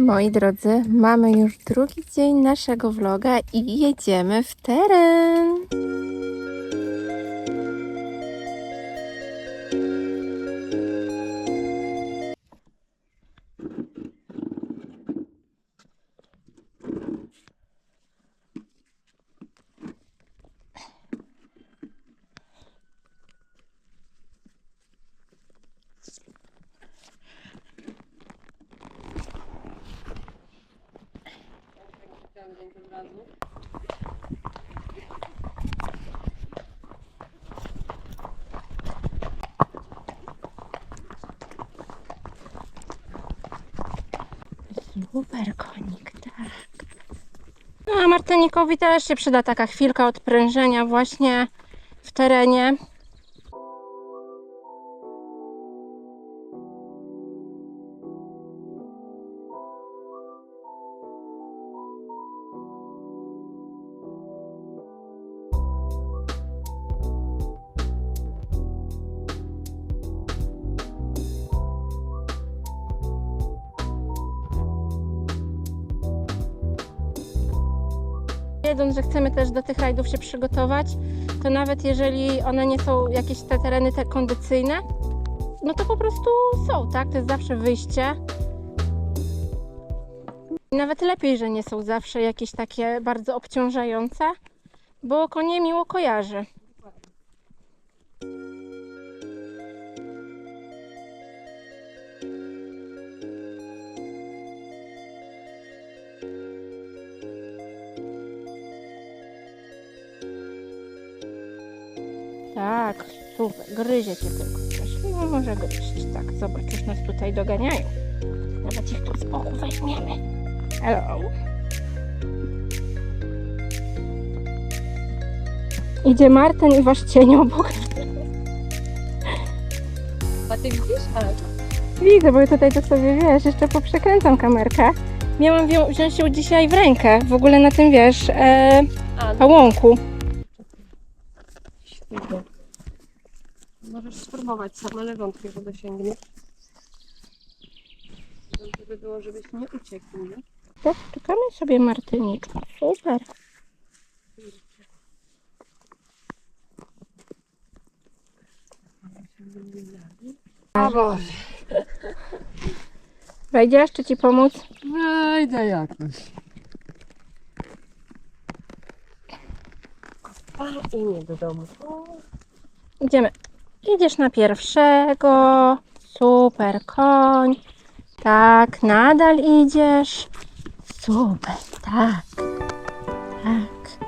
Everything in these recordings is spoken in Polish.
Moi drodzy, mamy już drugi dzień naszego vloga i jedziemy w teren. Super konik, tak. No, a Martynikowi też się przyda taka chwilka odprężenia właśnie w terenie. Wiedząc, że chcemy też do tych rajdów się przygotować, to nawet jeżeli one nie są jakieś te tereny te kondycyjne, no to po prostu są, tak? To jest zawsze wyjście. Nawet lepiej, że nie są zawsze jakieś takie bardzo obciążające, bo konie miło kojarzy. Tak, super, gryzie cię tylko coś. No może gryźć, tak, zobacz, już nas tutaj doganiają. Nawet ich tu z boku weźmiemy. Hello. Idzie Marten i wasz cień obok. A ty widzisz? Ale Widzę, bo tutaj to sobie, wiesz, jeszcze poprzekręcam kamerkę. Miałam wzią- wziąć ją dzisiaj w rękę, w ogóle na tym, wiesz, e, A, no, pałąku. Spróbować sama, ale wątpię, że dosięgniesz. Dobrze by było, żebyś nie uciekł, nie? To czekamy sobie Martyniczku. Super. A Boże. Wejdziesz, czy ci pomóc? Wejdę jakoś. A i nie do domu. Idziemy. Idziesz na pierwszego. Super, koń. Tak, nadal idziesz. Super, tak. Tak.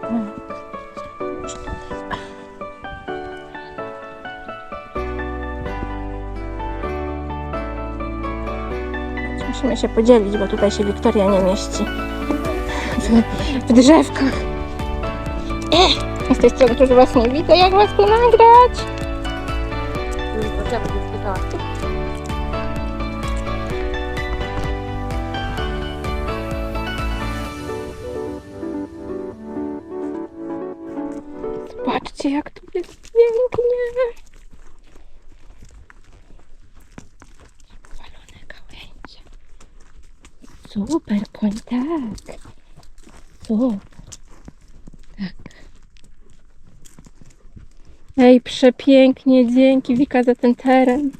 Tak. Musimy się podzielić, bo tutaj się Wiktoria nie mieści. W, w drzewkach. Z tej strony też was nie widzę, jak was tu nagrać. Zobaczcie, jak tu jest pięknie. Powalone gałęzie. Super, koń, tak. Super. Ej, przepięknie, dzięki Wika za ten teren.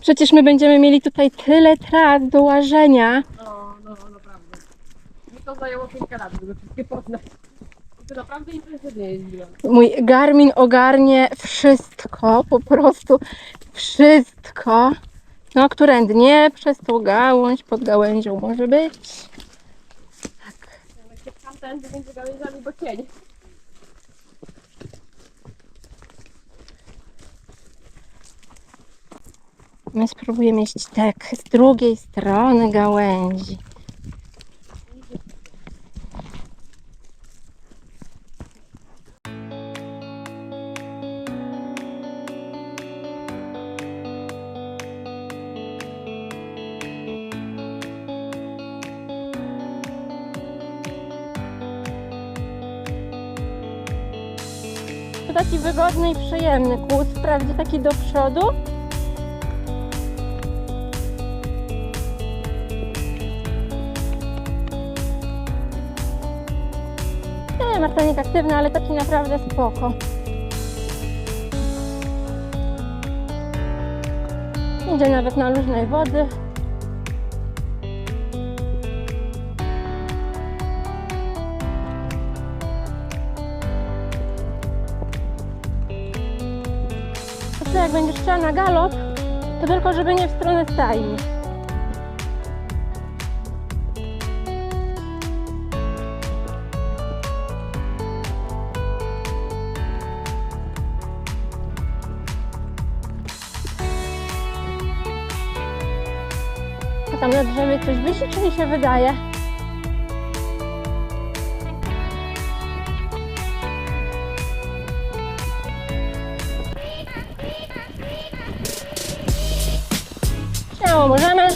Przecież my będziemy mieli tutaj tyle tras do łażenia. No, no, naprawdę. Mi to zajęło kilka lat, żeby wszystkie poznać. To naprawdę intensywnie jeździłam. Mój Garmin ogarnie wszystko, po prostu wszystko. No, którędy nie przez tą gałąź, pod gałęzią może być. Tak. Jak się pcham tędy między gałęziami, bo cień. My spróbujemy iść tak z drugiej strony gałęzi. taki wygodny i przyjemny kłód, wprawdzie taki do przodu. Nie, martanik aktywny, ale taki naprawdę spoko. Idzie nawet na luźnej wody. Co, jak będziesz chciała na galop, to tylko żeby nie w stronę stajni. A tam na drzewie coś wisi, czy mi się wydaje? 我们看呢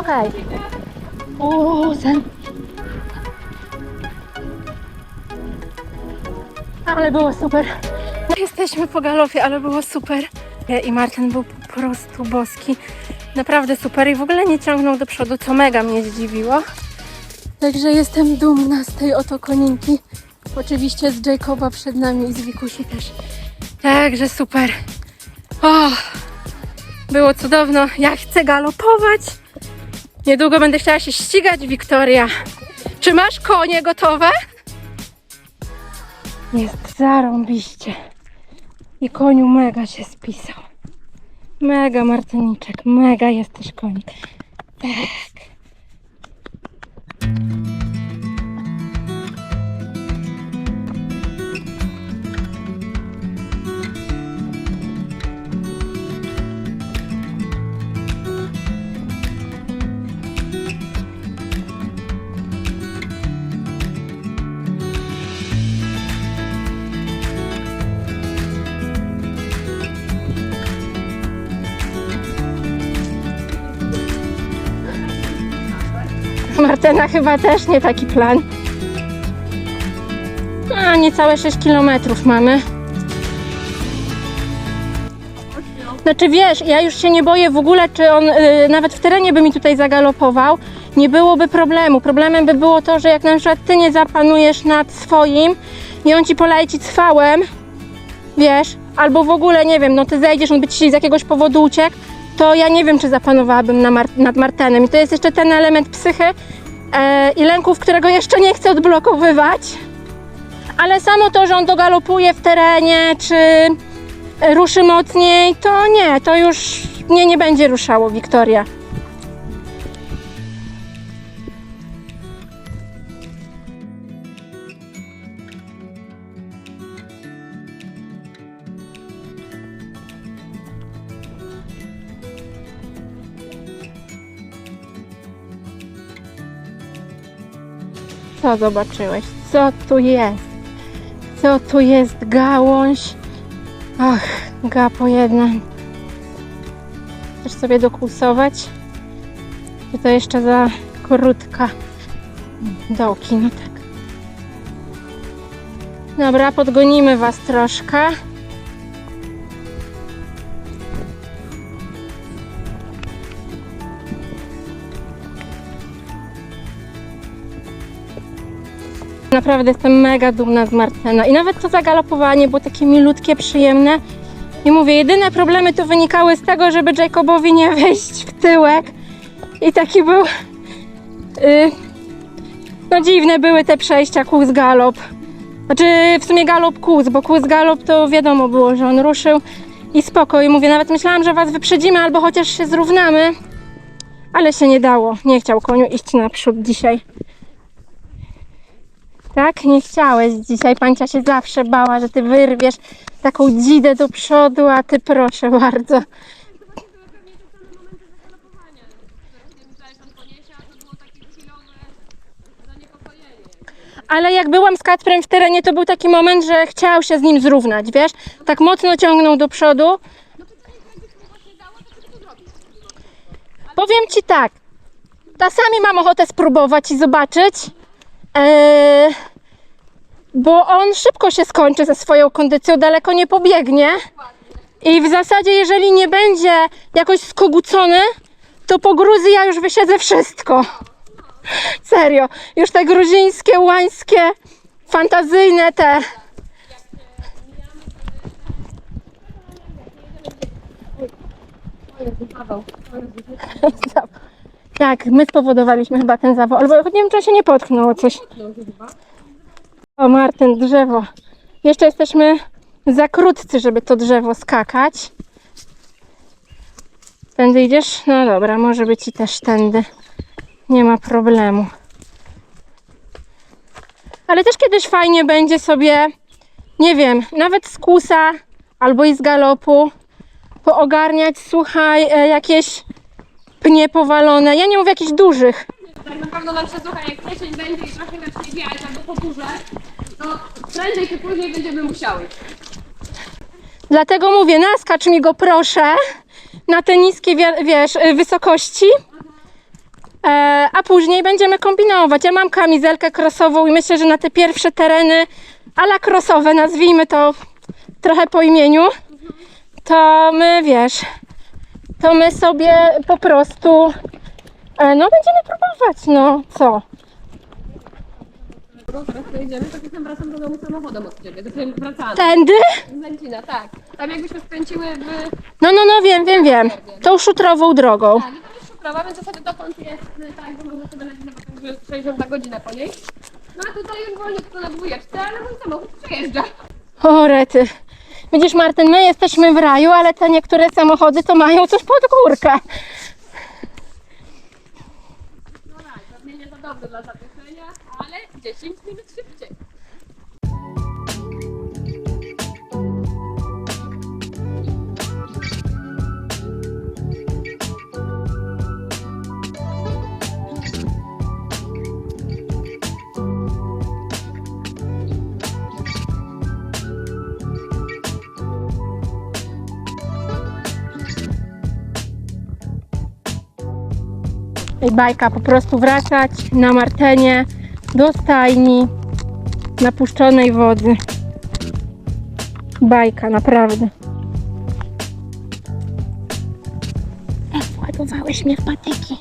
Okej. O, sen. Ale było super. Jesteśmy po galopie, ale było super. I Martin był po prostu boski. Naprawdę super i w ogóle nie ciągnął do przodu, co mega mnie zdziwiło. Także jestem dumna z tej oto koninki. Oczywiście z Jacoba przed nami i z Wikusi też. Także super. O, było cudowno. Ja chcę galopować. Niedługo będę chciała się ścigać, Wiktoria. Czy masz konie gotowe? Jest zarąbiście. I koniu mega się spisał. Mega Martyniczek, mega jesteś konik. Tak. Martyna chyba też nie taki plan. A niecałe 6 km mamy. Znaczy wiesz, ja już się nie boję w ogóle, czy on y, nawet w terenie by mi tutaj zagalopował. Nie byłoby problemu. Problemem by było to, że jak na przykład ty nie zapanujesz nad swoim i on ci poleci cwałem, wiesz, albo w ogóle nie wiem, no ty zejdziesz, on by ci z jakiegoś powodu uciekł, to ja nie wiem, czy zapanowałabym na Mar- nad Martenem. I to jest jeszcze ten element psychy e, i lęków, którego jeszcze nie chcę odblokowywać. Ale samo to, że on dogalopuje w terenie, czy ruszy mocniej, to nie, to już mnie nie będzie ruszało, Wiktoria. Co zobaczyłeś? Co tu jest? Co tu jest? Gałąź? Ach, gapo jeden. Chcesz sobie dokłusować? Czy to jeszcze za krótka? Dołki, no tak. Dobra, podgonimy Was troszkę. Naprawdę jestem mega dumna z Marcena. I nawet to zagalopowanie było takie milutkie, przyjemne. I mówię, jedyne problemy to wynikały z tego, żeby Jacobowi nie wejść w tyłek. I taki był. y, no dziwne były te przejścia kłus galop. Znaczy w sumie galop kłus, bo kłus galop to wiadomo było, że on ruszył i spoko. I mówię, nawet myślałam, że was wyprzedzimy albo chociaż się zrównamy. Ale się nie dało. Nie chciał koniu iść naprzód dzisiaj. Tak? Nie chciałeś dzisiaj. Pancia się zawsze bała, że ty wyrwiesz taką dzidę do przodu, a ty proszę bardzo. Ale jak byłam z Kacprem w terenie, to był taki moment, że chciał się z nim zrównać, wiesz? Tak mocno ciągnął do przodu. Powiem ci tak. Czasami mam ochotę spróbować i zobaczyć. Eee, bo on szybko się skończy ze swoją kondycją, daleko nie pobiegnie. I w zasadzie, jeżeli nie będzie jakoś skogucony, to po Gruzji ja już wysiedzę wszystko. Serio. Już te gruzińskie, łańskie, fantazyjne te. Tak, my spowodowaliśmy chyba ten zawał. Albo nie wiem, czy się nie potknął coś. O, Martin, drzewo. Jeszcze jesteśmy za krótcy, żeby to drzewo skakać. Tędy idziesz? No dobra, może być i też tędy. Nie ma problemu. Ale też kiedyś fajnie będzie sobie, nie wiem, nawet z kusa albo i z galopu poogarniać, słuchaj, e, jakieś pnie powalone. Ja nie mówię jakichś dużych. Tak na pewno nam się słucha, jak jesień będzie i trochę zacznie wiać albo po górze, to prędzej czy później będziemy musiały. Dlatego mówię, naskacz mi go proszę na te niskie, wie- wiesz, y, wysokości. E, a później będziemy kombinować. Ja mam kamizelkę krosową i myślę, że na te pierwsze tereny ala krosowe, nazwijmy to trochę po imieniu, to my, wiesz, to my sobie po prostu e, no będziemy próbować, no co? Teraz pojedziemy, to potem wracam do domu samochodem od ciebie, do wracamy. Tędy? Z Lęcina, tak. Tam jakbyśmy skręciły w... No, no, no, wiem, wiem, wiem. Tą szutrową drogą. Tak, i tam jest szuprawa, więc w zasadzie dokąd jest y, tak, że można sobie na potem, że 60 na godzinę po niej. No a tutaj już wolno tylko na dwójeczce, ale mój samochód przejeżdża. O, rety. Widzisz, Martyn, my jesteśmy w raju, ale te niektóre samochody to mają coś pod górkę. No tak, pewnie nie za dobry dla zawieszenia, ale 10 minut szybciej. Bajka po prostu wracać na Martenie do stajni napuszczonej wody. Bajka, naprawdę. Władowałeś mnie w patyki.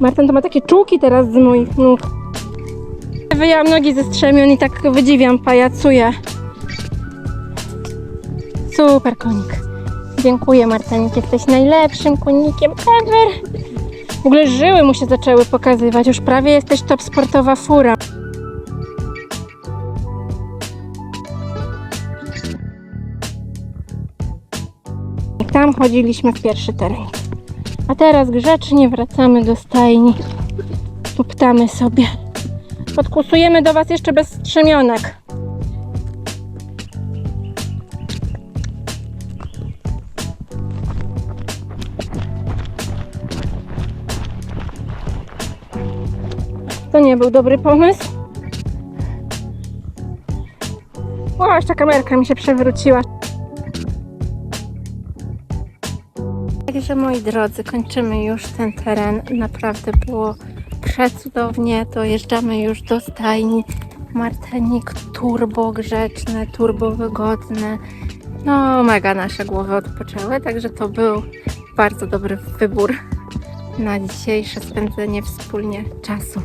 Martin to ma takie czułki teraz z moich nóg. Wyjęłam nogi ze strzemion i tak wydziwiam, pajacuję. Super konik. Dziękuję Martenik, jesteś najlepszym konikiem ever. W ogóle żyły mu się zaczęły pokazywać, już prawie jesteś top sportowa fura. Tam chodziliśmy w pierwszy teren. A teraz grzecznie wracamy do stajni. Tuptamy sobie. Podkusujemy do Was jeszcze bez strzemionek. To nie był dobry pomysł. O, jeszcze kamerka mi się przewróciła. Także moi drodzy, kończymy już ten teren. Naprawdę było przecudownie. Dojeżdżamy już do stajni. Martenik turbo grzeczne, turbo wygodne. No, mega nasze głowy odpoczęły, także to był bardzo dobry wybór na dzisiejsze spędzenie wspólnie czasu.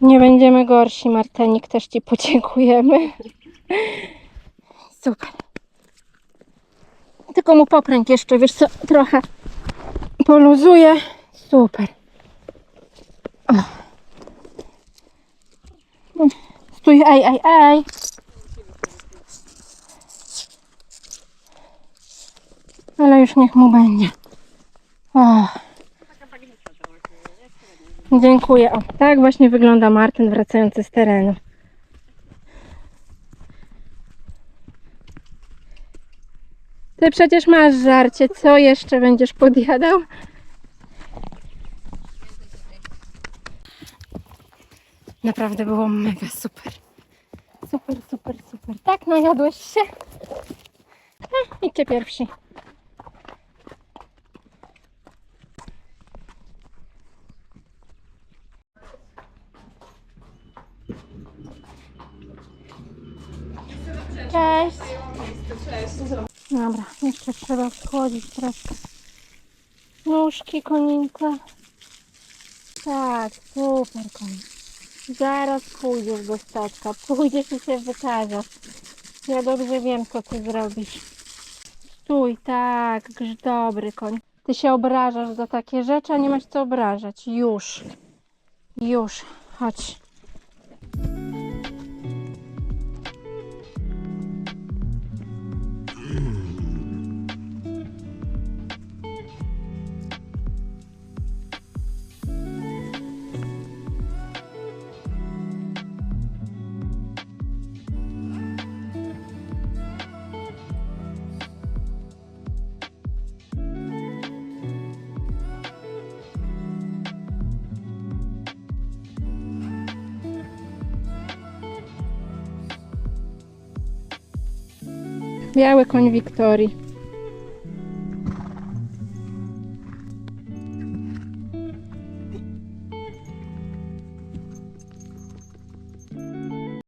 Nie będziemy gorsi, Martenik, też Ci podziękujemy. Super. Tylko mu popręg jeszcze, wiesz co, trochę poluzuje. Super. O. Stój, ej, ej, ej. Ale już niech mu będzie. O. Dziękuję. O, tak właśnie wygląda Martin wracający z terenu. Ty przecież masz żarcie. Co jeszcze będziesz podjadał? Naprawdę było mega super. Super, super, super. Tak, najadłeś się? No, idźcie pierwsi. Cześć. Dobra, jeszcze trzeba schłodzić troszkę. Nóżki koninka. Tak, super koń. Zaraz pójdziesz do statka. Pójdziesz i się wykażesz. Ja dobrze wiem, co ty zrobisz. Stój, tak, grz dobry koń. Ty się obrażasz za takie rzeczy, a nie masz co obrażać. Już. Już. Chodź. Biały koń Wiktorii.